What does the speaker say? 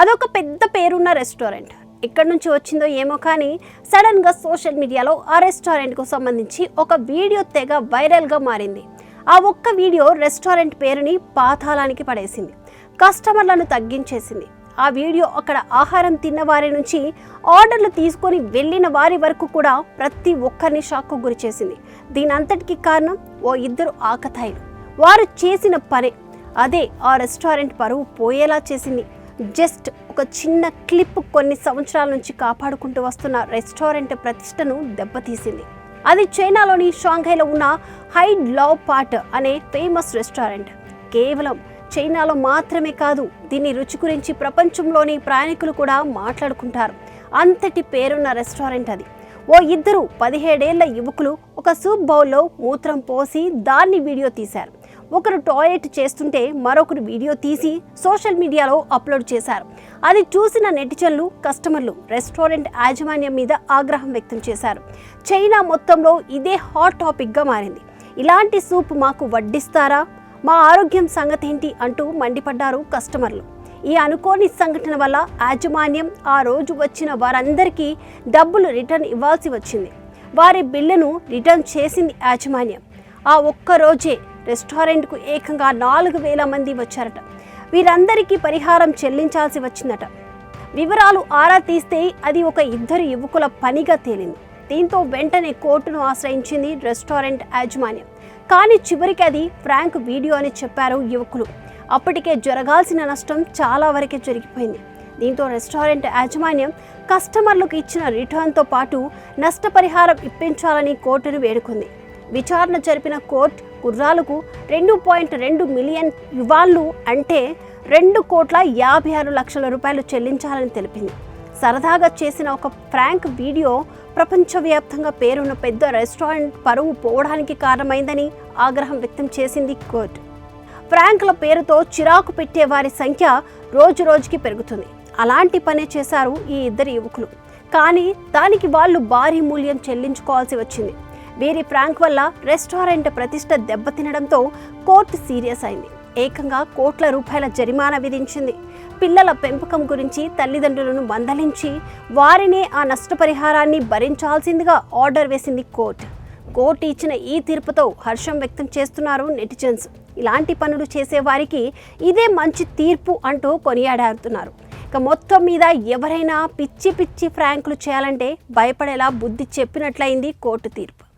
అదొక పెద్ద పేరున్న రెస్టారెంట్. ఎక్కడి నుంచి వచ్చిందో ఏమో కానీ సడన్గా సోషల్ మీడియాలో ఆ రెస్టారెంట్కు సంబంధించి ఒక వీడియో తెగ వైరల్గా మారింది. ఆ ఒక్క వీడియో రెస్టారెంట్ పేరుని పాతాళానికి పడేసింది. కస్టమర్లను తగ్గించేసింది. ఆ వీడియో అక్కడ ఆహారం తిన్న వారి నుంచి ఆర్డర్లు తీసుకొని వెళ్ళిన వారి వరకు కూడా ప్రతి ఒక్కరిని షాక్కు గురి చేసింది. దీని అంతటికి కారణం ఓ ఇద్దరు ఆకతాయిలు. వారు చేసిన పనే. అదే ఆ రెస్టారెంట్ పరువు పోయేలా చేసింది. జస్ట్ ఒక చిన్న క్లిప్ కొన్ని సంవత్సరాల నుంచి కాపాడుకుంటూ వస్తున్న రెస్టారెంట్ ప్రతిష్టను దెబ్బతీసింది. అది చైనాలోని షాంఘైలో ఉన్న హైడ్ లవ్ పాట్ అనే ఫేమస్ రెస్టారెంట్. కేవలం చైనాలో మాత్రమే కాదు దీని రుచి గురించి ప్రపంచంలోని ప్రయాణికులు కూడా మాట్లాడుకుంటారు. అంతటి పేరున్న రెస్టారెంట్ అది. ఓ ఇద్దరు పదిహేడేళ్ళ యువకులు ఒక సూప్ బౌల్లో మూత్రం పోసి దాన్ని వీడియో తీశారు. ఒకరు టాయిలెట్ చేస్తుంటే మరొకరు వీడియో తీసి సోషల్ మీడియాలో అప్లోడ్ చేశారు. అది చూసిన నెటిజన్లు కస్టమర్లు రెస్టారెంట్ యాజమాన్యం మీద ఆగ్రహం వ్యక్తం చేశారు. చైనా మొత్తంలో ఇదే హాట్ టాపిక్గా మారింది. ఇలాంటి సూప్ మాకు వడ్డిస్తారా? మా ఆరోగ్యం సంగతి ఏంటి అంటూ మండిపడ్డారు కస్టమర్లు. ఈ అనుకోని సంఘటన వల్ల యాజమాన్యం ఆ రోజు వచ్చిన వారందరికీ డబ్బులు రిటర్న్ ఇవ్వాల్సి వచ్చింది. వారి బిల్లును రిటర్న్ చేసింది యాజమాన్యం. ఆ ఒక్క రోజే రెస్టారెంట్కు ఏకంగా నాలుగు వేల మంది వచ్చారట. వీరందరికీ పరిహారం చెల్లించాల్సి వచ్చిందట. వివరాలు ఆరా తీస్తే అది ఒక ఇద్దరు యువకుల పనిగా తేలింది. దీంతో వెంటనే కోర్టును ఆశ్రయించింది రెస్టారెంట్ యాజమాన్యం. కానీ చివరికి అది ఫ్రాంక్ వీడియో అని చెప్పారు యువకులు. అప్పటికే జరగాల్సిన నష్టం చాలా వరకే జరిగిపోయింది. దీంతో రెస్టారెంట్ యాజమాన్యం కస్టమర్లకు ఇచ్చిన రిటర్న్తో పాటు నష్టపరిహారం ఇప్పించాలని కోర్టును వేడుకుంది. విచారణ జరిపిన కోర్టు కుర్రాలకు రెండు పాయింట్ రెండు మిలియన్ యువాన్లు అంటే రెండు కోట్ల యాభై ఆరు లక్షల రూపాయలు చెల్లించాలని తెలిపింది. సరదాగా చేసిన ఒక ఫ్రాంక్ వీడియో ప్రపంచవ్యాప్తంగా పేరున్న పెద్ద రెస్టారెంట్ పరువు పోవడానికి కారణమైందని ఆగ్రహం వ్యక్తం చేసింది కోర్టు. ఫ్రాంక్ల పేరుతో చిరాకు పెట్టే వారి సంఖ్య రోజు రోజుకి పెరుగుతుంది. అలాంటి పనే చేశారు ఈ ఇద్దరు యువకులు. కానీ దానికి వాళ్ళు భారీ మూల్యం చెల్లించుకోవాల్సి వచ్చింది. వీరి ఫ్రాంక్ వల్ల రెస్టారెంట్ ప్రతిష్ట దెబ్బతినడంతో కోర్టు సీరియస్ అయింది. ఏకంగా కోట్ల రూపాయల జరిమానా విధించింది. పిల్లల పెంపకం గురించి తల్లిదండ్రులను మందలించి వారినే ఆ నష్టపరిహారాన్ని భరించాల్సిందిగా ఆర్డర్ వేసింది కోర్టు. కోర్టు ఇచ్చిన ఈ తీర్పుతో హర్షం వ్యక్తం చేస్తున్నారు నెటిజన్స్. ఇలాంటి పనులు చేసేవారికి ఇదే మంచి తీర్పు అంటూ కొనియాడాడుతున్నారు. ఇక మొత్తం మీద ఎవరైనా పిచ్చి పిచ్చి ఫ్రాంకులు చేయాలంటే భయపడేలా బుద్ధి చెప్పినట్లయింది కోర్టు తీర్పు.